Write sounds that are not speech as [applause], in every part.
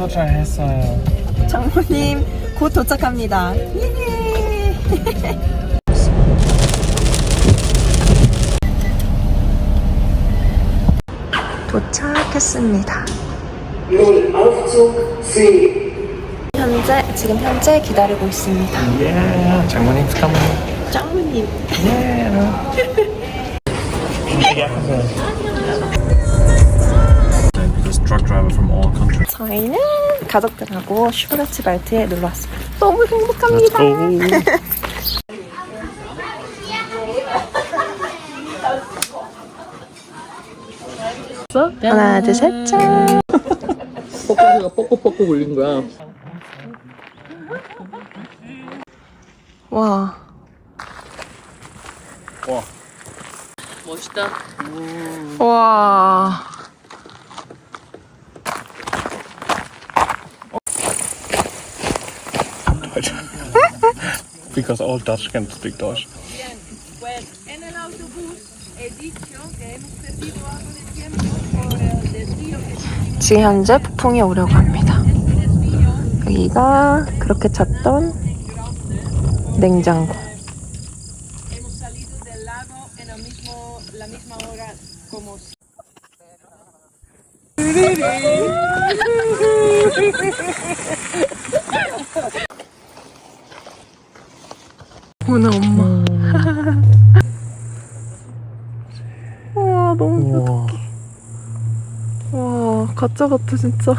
장모님 도착했어요. 장모님 곧 도착합니다. 예. 도착했습니다. 현재 지금 현재 기다리고 있습니다. 예, 장모님 coming. 장모님. 예. [laughs] This truck driver from all countries. 저희는 가족들하고 슈가라츠 발트에 놀러 왔습니다. 너무 행복합니다. 하나, 둘, 셋, 짠. 뻐꾸기가 뻐꾸뻐꾸 울린 거야. 와, 멋있다. 와. Because all Dutch can speak Dutch. 지금 현재 폭풍이 오려고 합니다. 여기가 그렇게 찾던 냉장고. 오늘 엄마. [laughs] 와 너무 귀여워. 와 가짜 같아 진짜.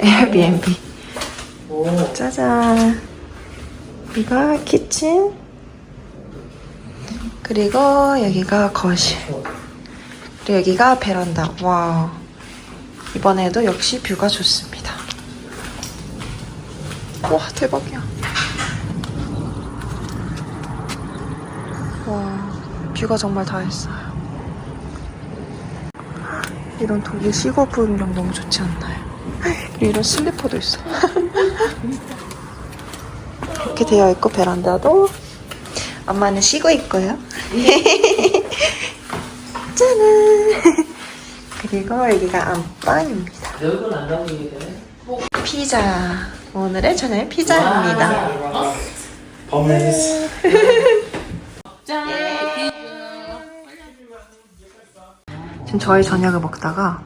에어비앤비. 짜잔. 여기가 키친. 그리고 여기가 거실. 그리고 여기가 베란다. 와. 이번에도 역시 뷰가 좋습니다. 와, 대박이야. 와, 뷰가 정말 다 했어요. 이런 독일 시골 풍경 너무 좋지 않나요? 그리고 이런 슬리퍼도 있어. [laughs] 이렇게 되어 있고 베란다도 엄마는 쉬고 있고요. [laughs] 짜잔. 그리고 여기가 안방입니다. 얼굴 안 담기게 되네. 피자. 오늘의 저녁 피자입니다. Pommes. [laughs] 지금 저희 저녁을 먹다가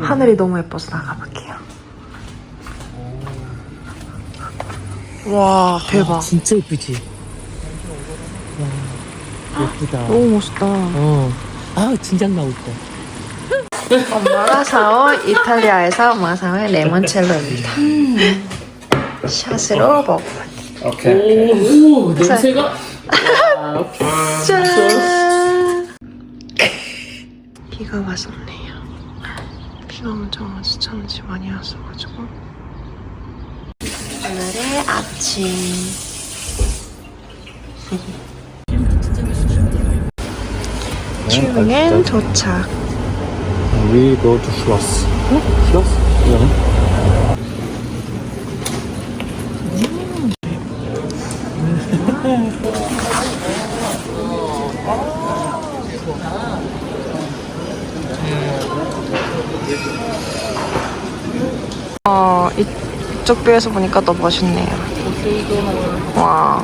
하늘이 너무 예뻐서 나가볼게요. 와 대박. 진짜 예쁘지? 와, 예쁘다. 너무 멋있다. 어. 아, 진작 나올 거. 엄마가 사온 이탈리아에서 사온 레몬첼로입니다. 샷으로 먹어. Okay. 오, 냄새가. 와, 짠! 비가 왔었네요. 비가 엄청 어제 잠시 많이 왔어가지고. 오늘의 아침. 튜빙엔 도착. We go to Schloss. Schloss? Ja. 어, 이, 이쪽 뷰에서 보니까 더 멋있네요. 와.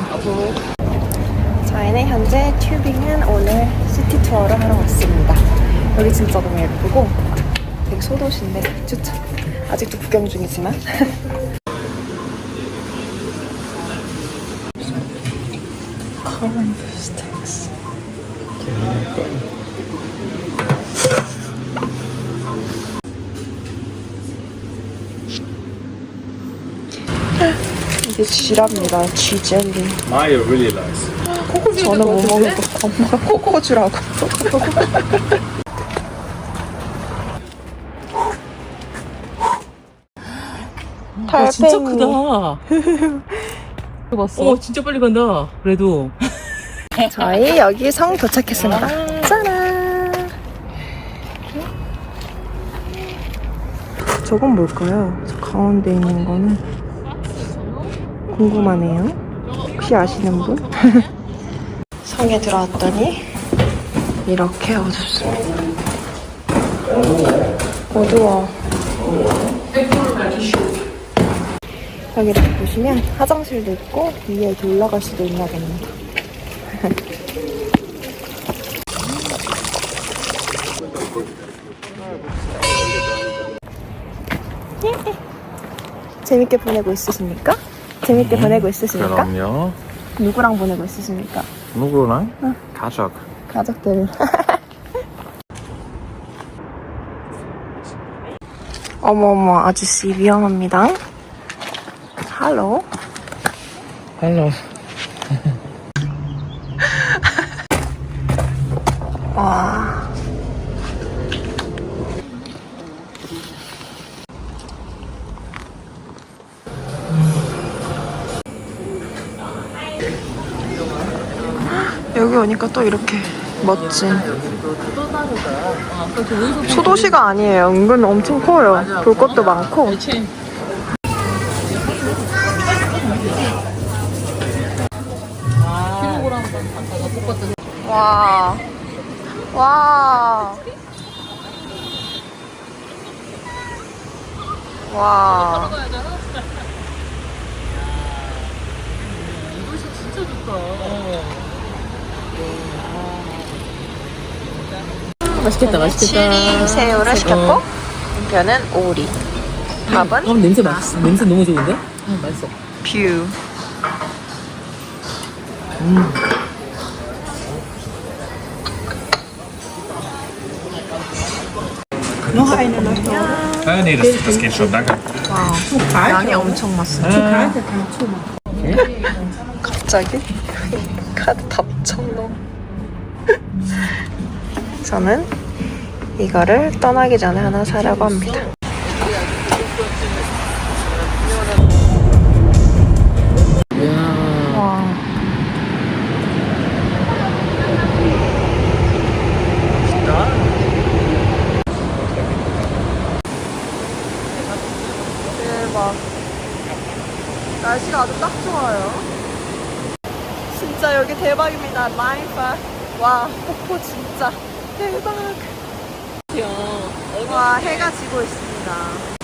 저희는 현재 튜빙은 오늘 시티 투어를 하러 왔습니다. 여기 진짜 너무 예쁘고 되게 소도시인데 추천. 아직도 구경 중이지만. [laughs] 이게 쥐랍니다. 쥐젤리. Mayo really nice. 저는 못 먹을 거. 엄마가 코코 주라고. 와, 진짜. 크다. [laughs] 봤어? 어, 진짜 빨리 간다. 그래도. [laughs] 저희 여기 성 도착했습니다. 짜란. 저건 뭘까요? 저 가운데 있는 거는 궁금하네요. 혹시 아시는 분? [laughs] 성에 들어왔더니 이렇게 어둡습니다. 어두워. 여기 이렇게 보시면 화장실도 있고 위에 이렇게 올라갈 수도 있나 봅니다. [laughs] 재밌게 보내고 있으십니까? 재밌게 보내고 있으십니까? 그럼요. 누구랑 보내고 있으십니까? 누구랑? 가족. 가족들. 어머어머, 아저씨 위험합니다. 할로. 헬로. 여기 오니까 또 이렇게 멋진 소도시가 아니에요. 은근 엄청 커요. 볼 것도 많고. 와. 와. 와. 맛있겠다, 맛있겠다. 치리 새우를 시켰고, 변은 오리. 밥은 어, 냄새 맛있어. 냄새 너무 좋은데? 아, 맛있어. 뷰. Ah, nee, das, das geht schon, danke. 양이 엄청 많습니다. 갑자기 카드 답정로. 저는 이거를 떠나기 전에 하나 사려고 합니다. 대박입니다. 마이파. 와, 폭포 진짜 대박. 와, 해가 지고 있습니다.